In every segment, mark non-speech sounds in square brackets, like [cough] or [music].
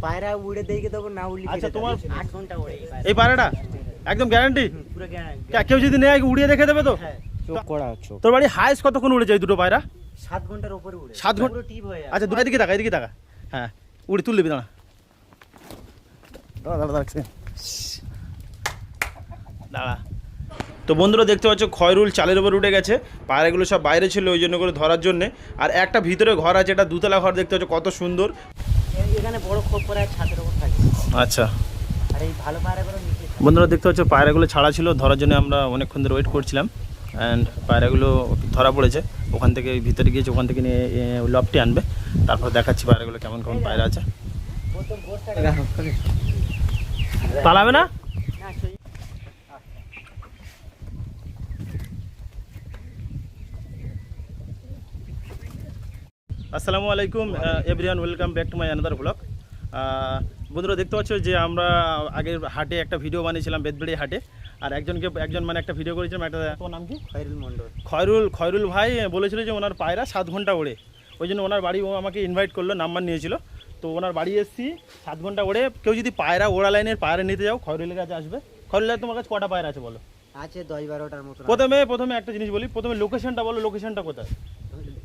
পায়রা উড়ে দেখে দেবো না উড়লে আচ্ছা, তোমার- আট ঘণ্টা উড়ে এই পায়রাটা? একদম গ্যারান্টি পুরো guarantee। কেউ যদি নেয় উড়িয়ে দেখে দেবে তো? হ্যাঁ। চোখ করা চোখ। তোর বাড়ি হাইস্ট কতক্ষণ উড়ে যায় দুটো পায়রা? সাত ঘণ্টার উপরে উড়ে। সাত ঘণ্টা? টিপ হয়ে যায় আচ্ছা দুটো দিকে তাকা এদিকে তাকা। হ্যাঁ উড়ে তুলবি দাঁড়া। দাঁড়া দাঁড়া দাঁড়া। দাঁড়া। তো বন্ধুরা দেখতে পাচ্ছ খয়রুল চালের উপর উঠে গেছে। পায়রাগুলো সব বাইরে ছিল ওই জন্য করে ধরার জন্য। আর একটা ভিতরে ঘর আছে এটা দুতলা ঘর দেখতে পাচ্ছ কত সুন্দর। এখানে বড় খোপ ছাদের উপর থাকে। আচ্ছা। আর এই ভালো পায়রাগুলো নিচে বন্ধুরা দেখতে পাচ্ছ পায়রাগুলো ছাড়া ছিল ধরার জন্য আমরা অনেকক্ষণ ধরে ওয়েট করছিলাম। অ্যান্ড পায়রাগুলো ধরা পড়েছে। ওখান থেকে ভিতরে গিয়েছে ওখান থেকে নিয়ে লপটি আনবে। তারপর দেখাচ্ছি পায়রাগুলো কেমন কেমন পায়রা আছে। পালাবে না? আসসালামু আলাইকুম everyone welcome back to my another blog বন্ধুরা দেখতে পাচ্ছ যে আমরা আগের হাটে একটা ভিডিও বানিয়েছিলাম বেদবেড়ি হাটে। আর একজনকে একজন মানে একটা ভিডিও করেছিলাম একটা তোমার নাম কি? খয়রুল মন্ডল খয়রুল খয়রুল ভাই বলেছিল যে ওনার পায়রা সাত ঘণ্টা ওড়ে। ওই জন্য ওনার বাড়ি ও আমাকে ইনভাইট করল নাম্বার নিয়েছিল। তো ওনার বাড়ি এসেছি সাত ঘণ্টা ওড়ে। কেউ যদি পায়রা ওড়া লাইনের পায়রা নিতে যাও খয়রুলের কাছে আসবে। খয়রুলের তোমার কাছে কটা পায়রা আছে বলো? আছে দশ বারোটার মতো প্রথমে প্রথমে একটা জিনিস বলি প্রথমে লোকেশনটা বলো লোকেশনটা কোথায়?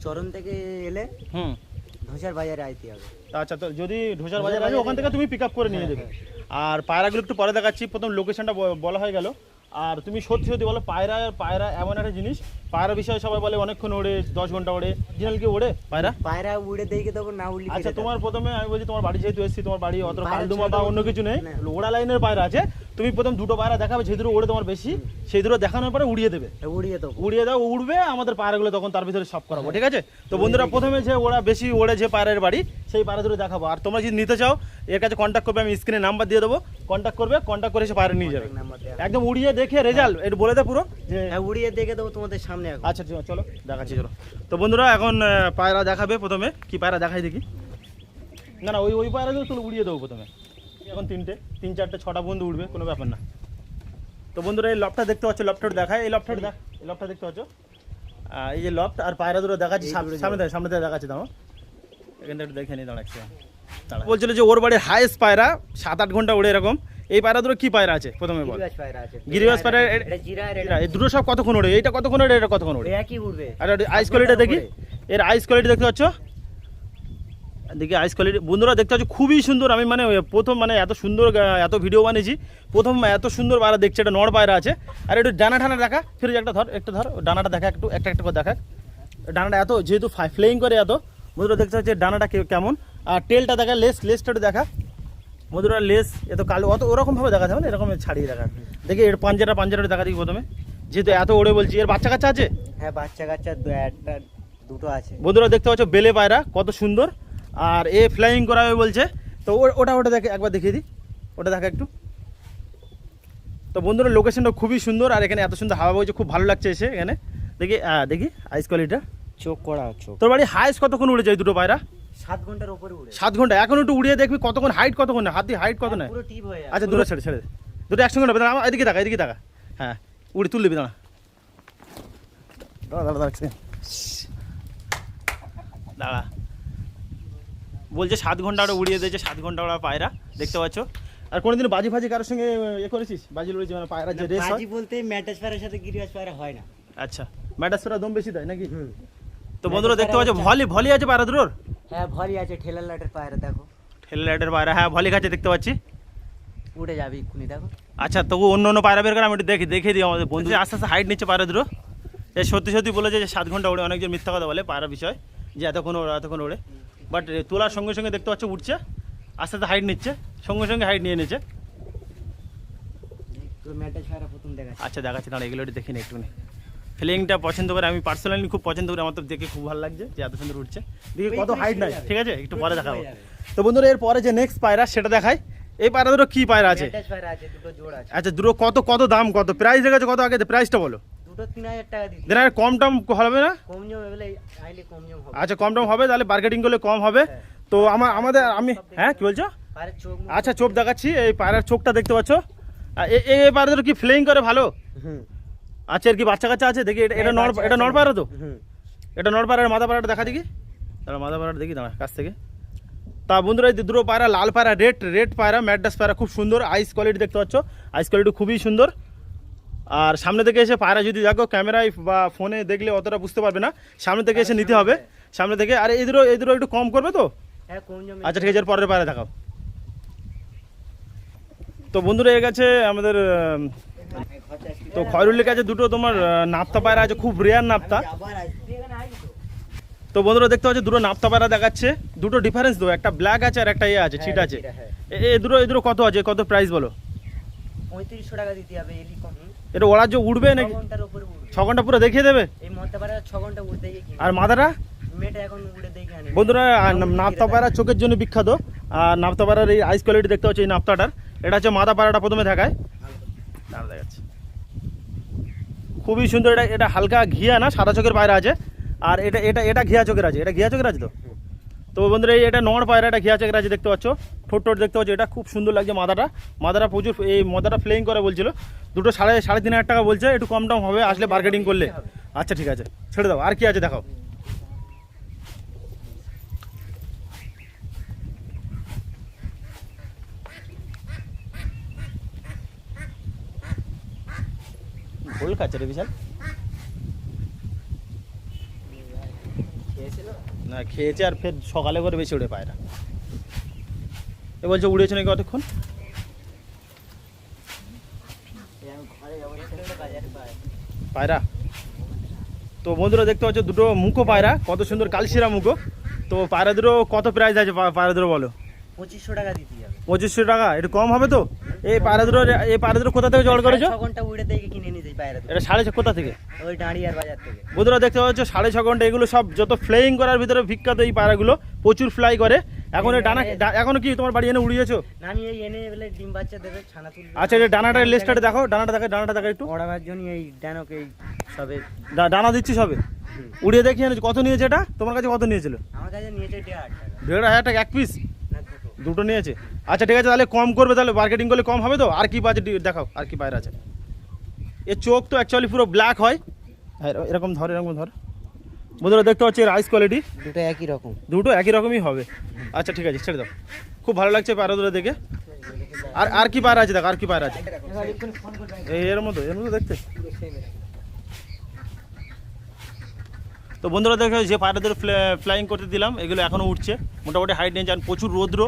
চরণ থেকে এলে হুম। ধোসার বাজারে আইতে হবে। আচ্ছা তো যদি ঢোসার বাজার আছে ওখান থেকে তুমি পিক আপ করে নিয়ে যাবে। আর পায়রাগুলো একটু পরে দেখাচ্ছি প্রথম লোকেশনটা বলা হয়ে গেল। আর তুমি সত্যি সত্যি বলো পায়রা পায়রা এমন একটা জিনিস পায়রা বিষয়ে সবাই বলে অনেকক্ষণ ওড়ে দশ ঘণ্টা ওড়ে। জিনাল কি ওড়ে পায়রা? পায়রা উড়ে দেখে দেবো না উড়লে আচ্ছা তোমার প্রথমে আমি বলছি তোমার বাড়ি যেহেতু এসেছি তোমার বাড়ি অত কালদুমা বা অন্য কিছু নেই। ওড়া লাইনের পায়রা আছে। তুমি প্রথম দুটো পায়রা দেখাবে যে দুটো ওড়ে তোমার বেশি সেই দুটো দেখানোর পরে উড়িয়ে দেবে। উড়িয়ে দেবো। উড়িয়ে দাও উড়বে আমাদের পায়রাগুলো তখন তার ভিতরে সব করাবো ঠিক আছে? তো বন্ধুরা প্রথমে যে ওরা বেশি ওড়ে যে পায়রার বাড়ি সেই পায়রা দুটো দেখাবো। আর তোমরা যদি নিতে চাও এর কাছে কন্ট্যাক্ট করবে আমি স্ক্রিনে নাম্বার দিয়ে দেবো। কন্ট্যাক্ট করবে কন্ট্যাক্ট করে সে পায়রা নিয়ে যাবে। একদম উড়িয়ে দেখে রেজাল্ট এটা বলে দে পুরো। যে হ্যাঁ উড়িয়ে দেখে দেবো তোমাদের সামনে এখন। আচ্ছা চলো দেখাচ্ছি চলো। তো বন্ধুরা এখন পায়রা দেখাবে প্রথমে। কি পায়রা দেখাই দেখি। না না ওই ওই পায়রাগুলো তুলে উড়িয়ে দেবো প্রথমে। এখন তিনটে তিন চারটে ছটা বন্ধু উঠবে কোনো ব্যাপার না। তো বন্ধুরা এই লফটা দেখতে পাচ্ছ লফটা দেখায় এই লফটা দেখ এই লফটা দেখতে পাচ্ছ? এই যে লফট আর পায়রা দুটো দেখাচ্ছি এই সাম- দুটো সামনে থেকে সামনে থেকে দেখাচ্ছি দাঁড়ো এখান থেকে একটু দেখে নিই দাঁড়াচ্ছি দাঁড়া। বলছিল যে ওর বাড়ির হাইস্ট পায়রা সাত আট ঘণ্টা উড়ে এরকম। এই পায়রা দুটো কি পায়রা আছে? প্রথমে বল। গিরিবাজ পায়রা আছে। গিরিবাজ পায়রা এটা জিরা আর এই দুটো সব কতক্ষণ ওড়ে এইটা কতক্ষণ ওড়ে এটা কতক্ষণ ওড়ে একই উড়বে। আর আইস কোয়ালিটি দেখি। এর আইস কোয়ালিটি দেখতে পাচ্ছ? দেখি আইস কোয়ালিটি বন্ধুরা দেখতে পাচ্ছ খুবই সুন্দর। আমি মানে প্রথম মানে এত সুন্দর এত ভিডিও বানিয়েছি। প্রথম এত সুন্দর পায়রা দেখছে এটা নড় পায়রা আছে। আর একটু ডানা ঠানা দেখা। ফিরে একটা ধর একটা ধর ডানাটা দেখা একটু একটা একটা করে দেখা। ডানাটা এত যেহেতু ফ্লেইং করে এত বন্ধুরা দেখতে পাচ্ছে ডানাটা কেমন। আর টেলটা দেখা লেস লেসটা দেখা। বন্ধুরা লেস এত কালো অত ওরকমভাবে দেখা যাবে না এরকম ছাড়িয়ে দেখা দেখি এর পাঞ্জাটা পাঞ্জাটা দেখা দেখি প্রথমে। যেহেতু এত ওড়ে বলছি এর বাচ্চা কাচ্চা আছে? হ্যাঁ বাচ্চা কাচ্চা একটা দুটো আছে। বন্ধুরা দেখতে পাচ্ছ বেলে পায়রা কত সুন্দর। আর এ ফ্লাইং করাবে বলছে। তো ওটা ওটা দেখে একবার দেখিয়ে দিই। ওটা দেখা একটু। তো বন্ধুরা লোকেশনটা খুবই সুন্দর আর এখানে এত সুন্দর হাওয়া বইছে খুব ভালো লাগছে এসে এখানে। দেখি দেখি আইস কোয়ালিটিটা চোখ করা চোখ। তোর বাড়ি হাইস্ট কতক্ষণ উড়ে যায় দুটো পায়রা? সাত ঘণ্টার উপরে উড়ে সাত ঘণ্টা? এখন একটু উড়িয়ে দেখবি কতক্ষণ হাইট কতক্ষণ? হাতি হাইট কত নেয়? পুরো টিপ হয়ে আচ্ছা দূরে ছেড়ে ছেড়ে দুটো একসঙ্গে নেবে দাঁড়া এদিকে টাকা এদিকে টাকা হ্যাঁ উড়ে তুলে দিবি দাঁড়া দাঁড়া দাঁড়া দাঁড়া দাঁড়া। বলছে সাত ঘণ্টা ওটা উড়িয়ে দিয়েছে সাত ঘণ্টা ওরা পায়রা দেখতে পাচ্ছ? আর কোনোদিন বাজি ফাজি কারোর সঙ্গে ইয়ে করেছিস? বাজি লড়েছি মানে পায়রা যে রেস হয়? বাজি বলতে ম্যাটাস পায়রার সাথে গিরিবাজ পায়রা হয় না। আচ্ছা। ম্যাটাসরা দম বেশি দেয় নাকি? হুম। তো বন্ধুরা দেখতে পাচ্ছ ভলি ভলি আছে পায়রা দুটোর? হ্যাঁ ভলি আছে ঠেলার লাটের পায়রা দেখো। ঠেলে লাইটের পায়রা হ্যাঁ ভলি খাচ্ছে দেখতে পাচ্ছি। উঠে যাবে এক্ষুনি দেখো। আচ্ছা তবু অন্য অন্য পায়রা বের করে আমি একটু দেখি দেখে দিই আমাদের বন্ধু আস্তে আস্তে হাইট নিচ্ছে পায়রা দুটো। সত্যি সত্যি বলেছে যে সাত ঘণ্টা ওড়ে অনেকজন মিথ্যা কথা বলে পায়রা বিষয় যে এতক্ষণ ওড়ে এতক্ষণ ওড়ে। বাট তোলার সঙ্গে সঙ্গে দেখতে পাচ্ছ উঠছে আস্তে আস্তে হাইট নিচ্ছে সঙ্গে সঙ্গে হাইট নিয়ে নিচ্ছে আচ্ছা দেখাচ্ছি তাহলে এগুলো একটু দেখি নি একটুখানি। ফিলিংটা পছন্দ করে আমি পার্সোনালি খুব পছন্দ করি আমার তো দেখে খুব ভালো লাগছে যে এত সুন্দর উঠছে। দেখি কত হাইট নাই ঠিক আছে? একটু পরে দেখাবো। তো বন্ধুরা এর পরে যে নেক্সট পায়রা সেটা দেখাই। এই পায়রা দুটো কি পায়রা আছে? ম্যাটাস পায়রা আছে দুটো জোড় আছে। আচ্ছা দুটো কত কত দাম কত? প্রাইস রেখেছে কত আগে প্রাইসটা বলো। দুটো কম টম হবে না? আচ্ছা কম টম হবে তাহলে মার্কেটিং করলে কম হবে। তো আমার আমাদের আমি হ্যাঁ কি বলছো? আচ্ছা চোখ দেখাচ্ছি এই পায়রার চোখটা দেখতে পাচ্ছ। এই পায়রা কি ফ্লেইং করে ভালো? আচ্ছা আর কি বাচ্চা কাচ্চা আছে? দেখি এটা- এটা হ্যাঁ, নর এটা। নর তো? এটা নর পায়রার মাথা পায়রাটা দেখা দেখি? দাঁড়া মাথা পায়রাটা দেখি দাঁড়া কাছ থেকে। তা বন্ধুরা এই দুটো পায়রা লাল পায়রা রেড রেড পায়রা ম্যাডাস পায়রা খুব সুন্দর আইস কোয়ালিটি দেখতে পাচ্ছ। আইস কোয়ালিটি খুবই সুন্দর। আর সামনে থেকে এসে পায়রা যদি দেখো ক্যামেরায় বা ফোনে দেখলে অতটা বুঝতে পারবে না। সামনে থেকে এসে নিতে হবে। সামনে থেকে আর এদেরও এদেরও একটু কম করবে তো? হ্যাঁ আচ্ছা ঠিক আছে পরের পায়রা দেখাও। তো বন্ধুরা এর কাছে আমাদের তো খয়রুল্লির কাছে দুটো তোমার নাপ্তা পায়রা আছে খুব রেয়ার নাপ্তা। তো বন্ধুরা দেখতে পাচ্ছ দুটো নাপ্তা পায়রা দেখাচ্ছে দুটো ডিফারেন্স দেবো একটা ব্ল্যাক আছে আর একটা ইয়ে আছে হ্যাঁ, চিট আছে। হ্যাঁ। এ দুটো এ দুটো কত আছে কত প্রাইস বলো? পঁয়ত্রিশশো টাকা দিতে হবে এটা ওড়ার যে উঠবে নাকি? ছ ঘণ্টা পুরো দেখিয়ে দেবে? আর আনে বন্ধুরা নাপ্তা পায়রা চোখের জন্য বিখ্যাত। আর নাপ্তা পায়রার এই আইস কোয়ালিটি দেখতে পাচ্ছ এই নাপ্তাটার। এটা হচ্ছে মাথা পায়রাটা প্রথমে দেখায়। খুবই সুন্দর, এটা এটা হালকা ঘিয়া না, সাদা চোখের পায়রা আছে। আর এটা এটা এটা ঘিয়া চোখের আছে। এটা ঘিয়া চোখের আছে তো? তো বন্ধুরা এটা নড় পায়রা, এটা ঘিয়া চোখের আছে, দেখতে পাচ্ছ? ঠোঁট টোট দেখতে পাচ্ছ? এটা খুব সুন্দর লাগছে মাথাটা। মাথাটা প্রচুর এই মাদাটা ফ্লেইং করে বলছিল। দুটো সাড়ে সাড়ে তিন হাজার টাকা বলছে, একটু কম টম হবে, আসলে মার্কেটিং করলে। আচ্ছা ঠিক আছে। ছেড়ে দাও। আর কি আছে দেখাও। ভুল খাচ্ছে রে বিশাল। না খেয়েছে আর ফের সকালে করে বেশি উড়ে পায়রা এ বলছে উড়েছে নাকি কতক্ষণ পায়রা। তো বন্ধুরা দেখতে পাচ্ছ দুটো মুখো পায়রা কত সুন্দর কালশিরা মুখো। তো পায়রা দুটো কত প্রাইস আছে পায়রা দুটো বলো। পঁচিশশো টাকা দিতে। পঁচিশশো টাকা? একটু কম হবে তো? এই পায়রা দুটো এই পায়রা দুটো কোথা থেকে জড় করেছ? ঘণ্টা উড়ে দেখে কিনে নিয়ে যাই পায়রা এটা সাড়ে ছ কোথা থেকে? ওই ডাঁড়িয়ার বাজার থেকে। বন্ধুরা দেখতে পাচ্ছ সাড়ে ছ ঘণ্টা এগুলো সব যত ফ্লাইং করার ভিতরে বিখ্যাত এই পায়রাগুলো প্রচুর ফ্লাই করে। এখন এই ডানা এখনও কি তোমার বাড়ি এনে উড়িয়েছো? না আমি এই এনে বলে ডিম বাচ্চা দেবে ছানা তুলবে। আচ্ছা এটা ডানাটার লেস্টারে দেখো ডানাটা দেখো ডানাটা দেখো একটু। ওড়াবার জন্য এই ডানকে এই সবে ডানা দিচ্ছি সবে। উড়িয়ে দেখি কত নিয়েছে এটা? তোমার কাছে কত নিয়েছিল? আমার কাছে নিয়েছে দেড় হাজার টাকা। দেড় হাজার টাকা এক পিস দুটো নিয়েছে? আচ্ছা ঠিক আছে তাহলে কম করবে তাহলে মার্কেটিং করলে কম হবে তো? আর কি বাজে দেখাও আর কি বাইরে আছে। এর চোখ তো অ্যাকচুয়ালি পুরো ব্ল্যাক হয়। হ্যাঁ, এরকম ধর এরকম ধর। বন্ধুরা দেখতে পাচ্ছি এর আইস কোয়ালিটি দুটো একই রকম। দুটো একই রকমই হবে। আচ্ছা ঠিক আছে ছেড়ে দাও। খুব ভালো লাগছে পায়রা দুটো দেখে। আর আর কি পায়রা আছে? দেখো আর কি পায়রা আছে? এই এর মতো এর মতো দেখতে। তো বন্ধুরা দেখো যে পায়রাদের ফ্লাইং করতে দিলাম এগুলো এখনও উঠছে। মোটামুটি হাইট নিয়ে যান প্রচুর রৌদ্র।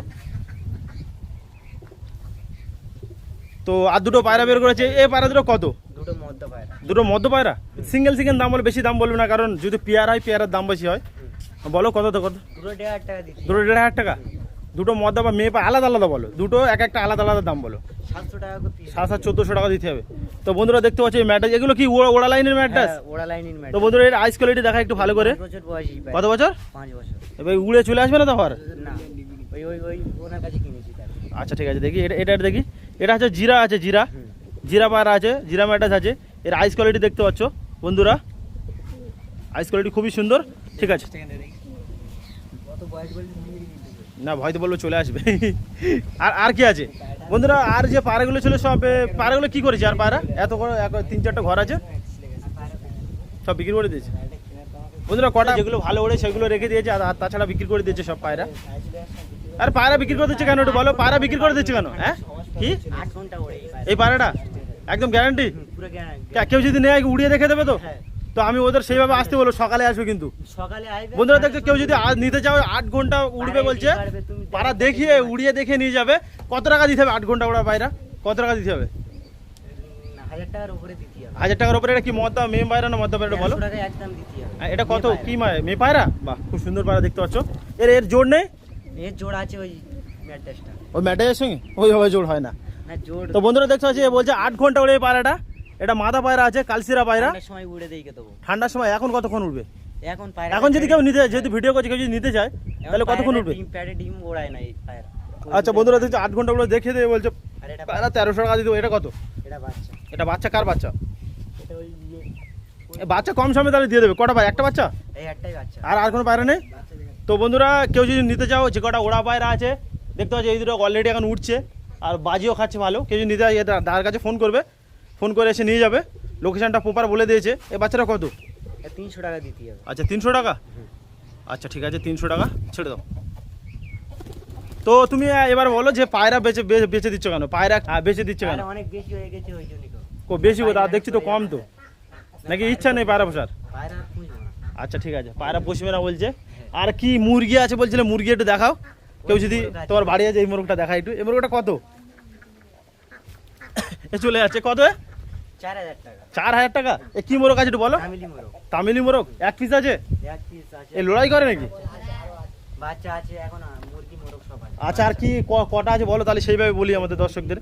তো আর দুটো পায়রা বের করেছে। এই পায়রা দুটো কত? দুটো মদ্য পায়রা। দুটো মধ্য পায়রা? সিঙ্গেল সিঙ্গেল দাম বলে বেশি দাম বলবে না কারণ যদি পেয়ার হয় পেয়ারের দাম বেশি হয়। বলো কত তো কত? দুটো দেড় হাজার টাকা দুটো মদ্দা বা মেয়ে পা আলাদা আলাদা বলো। দুটো এক একটা আলাদা আলাদা দাম বলো। টাকা চোদ্দোশো দিতে হবে। তো বন্ধুরা দেখতে পাচ্ছি ম্যাটাস এগুলো কি ওড়া লাইনের ম্যাটাস হ্যাঁ, তো বন্ধুরা এর আইস কোয়ালিটি দেখা একটু ভালো করে। বছর কত বছর? পাঁচ বছর। এবার উড়ে চলে আসবে না তো আবার না ওই ওই ওই ওনার কাছে কিনেছি আচ্ছা ঠিক আছে দেখি এটা এটা দেখি। এটা হচ্ছে জিরা আছে জিরা। জিরা পায়রা আছে জিরা ম্যাটাস আছে। এর আইস কোয়ালিটি দেখতে পাচ্ছ বন্ধুরা। আইস কোয়ালিটি খুবই সুন্দর। ঠিক আছে। না বয়স তো বলল চলে আসবে। [laughs] আর আর কি আছে? বন্ধুরা আর যে পাড়াগুলো ছিল সব এ, পায়রাগুলো কি করেছে আর পায়রা এত করে এক- তিন চারটা ঘর আছে? সব বিক্রি করে দিয়েছে। বন্ধুরা কটা যেগুলো ভালো ওড়ে সেগুলো রেখে দিয়েছে আর তাছাড়া বিক্রি করে দিয়েছে সব পায়রা। আর পায়রা বিক্রি করে দিচ্ছে কেন একটু বলো? পায়রা বিক্রি করে দিচ্ছে কেন? হ্যাঁ? কি? এই পায়রা। পায়রাটা? একদম গ্যারান্টি। কেউ যদি নেয় উড়িয়ে দেখে দেবে তো? হ্যাঁ। তো আমি ওদের সেইভাবে আসতে বলব সকালে আসবে কিন্তু। সকালে বন্ধুরা দেখছ কেউ যদি নিতে চাও আট ঘণ্টা উড়বে বলছে। পাড়া দেখিয়ে উড়িয়ে দেখে নিয়ে যাবে। কত টাকা দিতে হবে আট ঘণ্টা ওড়া পায়রা? কত টাকা দিতে হবে? হাজার টাকার উপরে এটা কি মেয়ে পায়রা না পায়রা বলো। এটা কত? কি মায়? পায়রা? বাহ খুব সুন্দর পায়রা দেখতে পাচ্ছ। এর এর জোর নেই? এর জোড় আছে ওই ম্যাট্রেসটা ওই ম্যাটাজের সঙ্গে? ওইভাবে জোর হয় না। তো বন্ধুরা দেখতে পাচ্ছি বলছে আট ঘণ্টা এই পায়রাটা। এটা মাদা পায়রা আছে কালসিরা পায়রা। সময় উড়ে দিয়ে দেবো? ঠান্ডার সময় এখন কতক্ষণ উঠবে এখন পায়রা এখন যদি কেউ নিতে যেহেতু ভিডিও করছে কেউ যদি নিতে চায় তাহলে কতক্ষণ উঠবে ডিম প্যাডে ডিম ওড়ায় না এই পায়রা। আচ্ছা বন্ধুরা দেখছ আট ঘণ্টা উড়ে দেখে দেবে বলছে পায়রা তেরোশো টাকা দিতে হবে। এটা কত? এটা বাচ্চা। এটা বাচ্চা কার বাচ্চা? ইয়ে বাচ্চা কম সময় তাহলে দিয়ে দেবে কটা পায় একটা বাচ্চা? এই একটাই বাচ্চা। আর আর কোনো পায়রা নেই? তো বন্ধুরা কেউ যদি নিতে চাও যে কটা ওড়া পায়রা আছে দেখতে পাচ্ছি এই দুটো অলরেডি এখন উঠছে আর বাজিও খাচ্ছে ভালো। কেউ যদি নিতে চায় এটা দাদার কাছে ফোন করবে। ফোন করে এসে নিয়ে যাবে। লোকেশনটা প্রপার বলে দিয়েছে। এ বাচ্চারা কত? তিনশো টাকা দিতে হবে। আচ্ছা তিনশো টাকা? আচ্ছা ঠিক আছে তিনশো টাকা ছেড়ে দাও। তো তুমি এবার বলো যে পায়রা বেচে বেচে দিচ্ছ কেন? পায়রা বেচে দিচ্ছ কেন? অনেক বেশি হয়ে গেছে ওই জন্যই তো। কো বেশি কোথা দেখছি তো কম তো। নাকি ইচ্ছা নেই পায়রা পোষার? আচ্ছা ঠিক আছে পায়রা পুষবে না বলছে। আর কি মুরগি আছে বলছিলে মুরগি একটু দেখাও। কেউ যদি তোমার বাড়ি আছে এই মুরগটা দেখা একটু। এই মুরগটা কত? এ চলে যাচ্ছে কত চার হাজার টাকা। এ কি মোরগ আছে একটু বলো। তামিলি মোরগ। এক পিস আছে? এ লড়াই করে নাকি? আচ্ছা আর কি কটা আছে বলো তাহলে সেইভাবে বলি আমাদের দর্শকদের।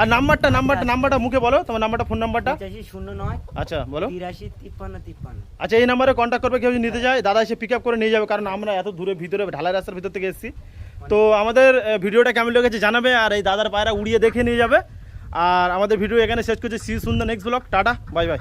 আর নাম্বারটা নাম্বারটা নাম্বারটা মুখে বলো তোমার নাম্বারটা ফোন নাম্বারটা। শূন্য নয় আচ্ছা বলো। তিরাশি তিপ্পান্ন তিপ্পান্ন। আচ্ছা এই নাম্বারে কন্ট্যাক্ট করবে কেউ নিতে যায় দাদা এসে পিক আপ করে নিয়ে যাবে কারণ আমরা এত দূরে ভিতরে ঢালাই রাস্তার ভিতর থেকে এসেছি। তো আমাদের ভিডিওটা কেমন লেগেছে জানাবে আর এই দাদার পায়রা উড়িয়ে দেখে নিয়ে যাবে। আর আমাদের ভিডিও এখানে শেষ করছি। সি সুন্দর next blog tata bye bye